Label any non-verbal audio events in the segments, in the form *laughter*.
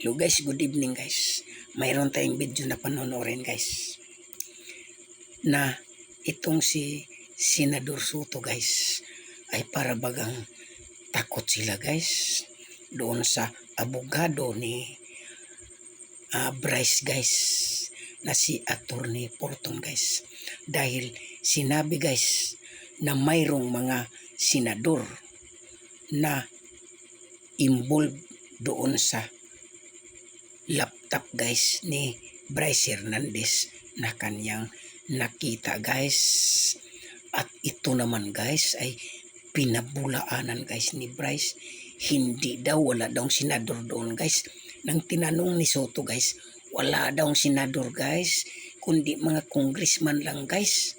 Hello guys, good evening guys. Mayroon tayong video na panonorin guys. Na itong si Senador Soto guys ay para bagang takot sila guys doon sa abogado ni ah, Bryce guys na si Attorney Porton guys dahil sinabi guys na mayroong mga senador na involved doon sa laptop guys ni Bryce Hernandez na kanyang nakita guys. At ito naman guys ay pinabulaanan guys ni Bryce. Hindi daw wala daw senador doon guys. Nang tinanong ni Soto guys wala daw senador guys kundi mga congressman lang guys.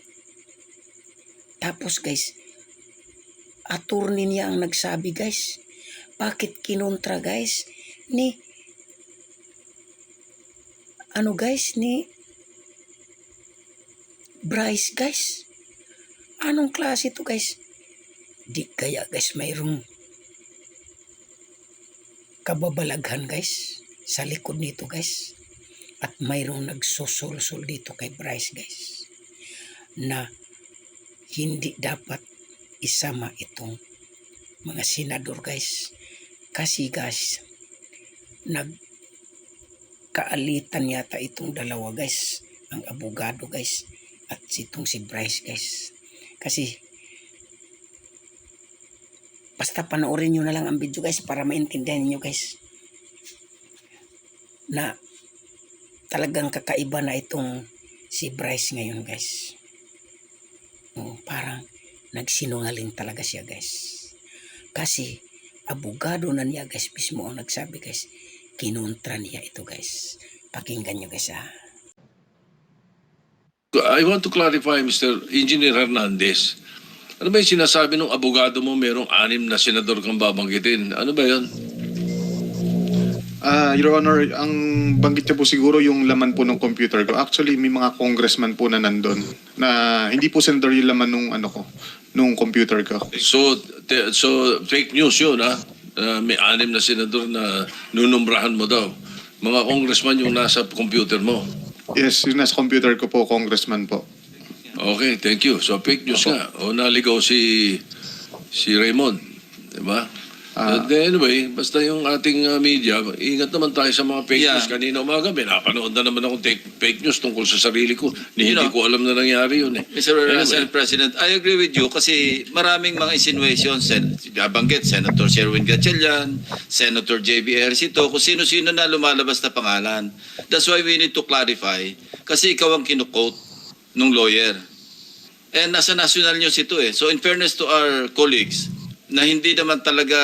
Tapos guys attorney niya ang nagsabi guys. Bakit kinontra guys ni ano guys ni Bryce guys? Anong klase to guys? Di kaya guys mayroong kababalaghan guys sa likod nito guys. At mayroong nagsusulsul dito kay Bryce guys na hindi dapat isama itong mga senador guys. Kasi guys nag kaalitan yata itong dalawa guys. Ang abogado guys. At itong si Bryce guys. Kasi basta panoorin nyo na lang ang video guys para maintindihan niyo guys na talagang kakaiba na itong si Bryce ngayon guys. Oh, parang nagsinungaling talaga siya guys. Kasi abogado na niya guys mismo ang nagsabi guys kinontra niya ito guys pakinggan nyo guys ah I want to clarify, Mr. Engineer Hernandez. Ano ba yung sinasabi ng abogado mo merong anim na senador kang babanggitin? Ano ba yun? Ah, Your Honor, ang banggit niya po siguro yung laman po ng computer ko. Actually, may mga congressman po na nandun na hindi po senador yung laman nung ano ko, nung computer ko. So, te- so fake news yun, ha? Na may anim na senador na nunumbrahan mo daw. Mga congressman yung nasa computer mo. Yes, yung nasa computer ko po, congressman po. Okay, thank you. So fake news nga. O naligaw si si Raymond. Diba? Ah. Uh, anyway, basta yung ating uh, media, ingat naman tayo sa mga fake Yeah. news. Kanina umaga, pinapanood na naman akong take, fake news tungkol sa sarili ko. Ni, You hindi know, ko alam na nangyari yun eh. Mr. Senate President, I agree with you kasi maraming mga insinuations, sen nabanggit, Senator Sherwin Gatchalian, Senator J.B. Ercito, kung sino-sino na lumalabas na pangalan. That's why we need to clarify kasi ikaw ang kinukote nung lawyer. And nasa national news ito eh. So in fairness to our colleagues, na hindi naman talaga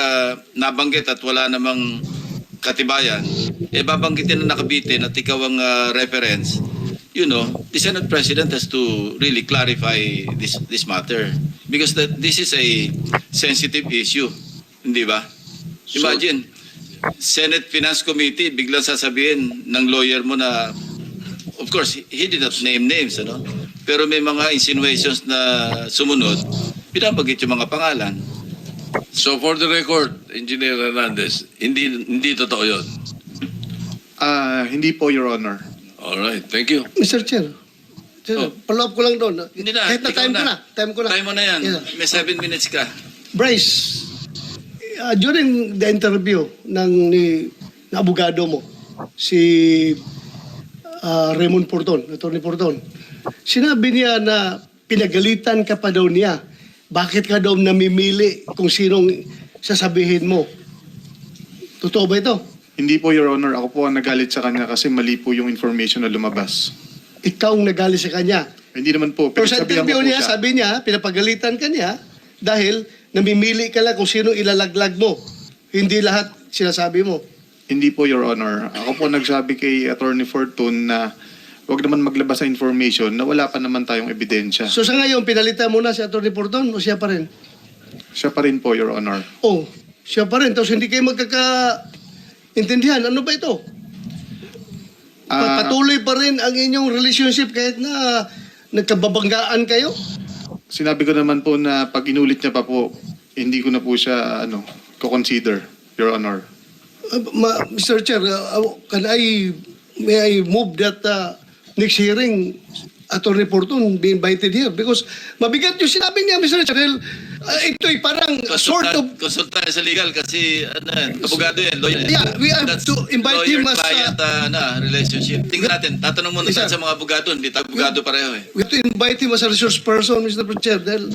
nabanggit at wala namang katibayan, eh babanggitin na nakabitin at ikaw ang ah, reference, you know, the Senate President has to really clarify this this matter because that this is a sensitive issue, hindi ba? Imagine, Senate Finance Committee biglang sasabihin ng lawyer mo na of course, he did not name names, ano? Pero may mga insinuations na sumunod, pinabanggit yung mga pangalan. So for the record, Engineer Hernandez, hindi hindi totoo yun. Ah, hindi po, Your Honor. Alright, thank you. Mr. Chair, Chair, Oh. follow up ko lang doon. Hindi na, Kahit na ikaw time ko na. Time ko na. Time mo na yan. Yeah. May seven minutes ka. Bryce, uh, during the interview ng ni na abogado mo, si uh, Raymond Porton, Attorney Porton, sinabi niya na pinagalitan ka pa daw niya. Bakit ka daw namimili kung sinong sasabihin mo? Totoo ba ito? Hindi po, Your Honor. Ako po ang nagalit sa kanya kasi mali po yung information na lumabas. Ikaw ang nagali sa kanya. Hindi naman po. Pero sa interview po niya, siya. sabi niya, pinapagalitan ka niya dahil namimili ka lang kung sino ilalaglag mo. Hindi lahat sinasabi mo. Hindi po, Your Honor. Ako po nagsabi kay Attorney Fortune na wag naman maglabas ng information na wala pa naman tayong ebidensya. So sa ngayon, pinalitan mo na si Atty. Porton o siya pa rin? Siya pa rin po, Your Honor. Oh, siya pa rin. Tapos hindi kayo magkaka-intindihan. Ano ba ito? Ah, Patuloy pa rin ang inyong relationship kahit na nagkababanggaan kayo? Sinabi ko naman po na pag inulit niya pa po, hindi ko na po siya ano, ko-consider, Your Honor. Uh, ma, Mr. Chair, uh, can I, may I move that uh, next hearing, Attorney Porton be invited here? Because mabigat yung sinabi niya, Mr. Dahil, Uh, ito'y parang sort of Konsulta sa legal kasi ano abogado yan, lawyer. Yeah, we have to invite him as, Lawyer-client uh, na, relationship. Tingnan natin, tatanong muna tayo sa mga abogado, hindi tayo abogado pareho eh. We have to invite him as a resource person, Mr. Dahil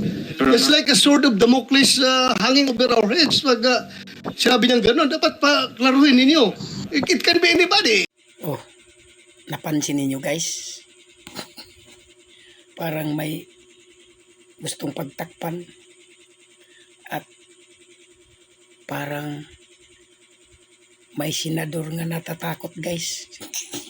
it's like a sort of Damocles uh, hanging over our heads. Pag uh, sinabi niyang gano'n, dapat pa klaruhin ninyo. It, it can be anybody. Oh, napansin ninyo guys? Parang may gustong pagtakpan at parang may senador nga natatakot guys. *laughs*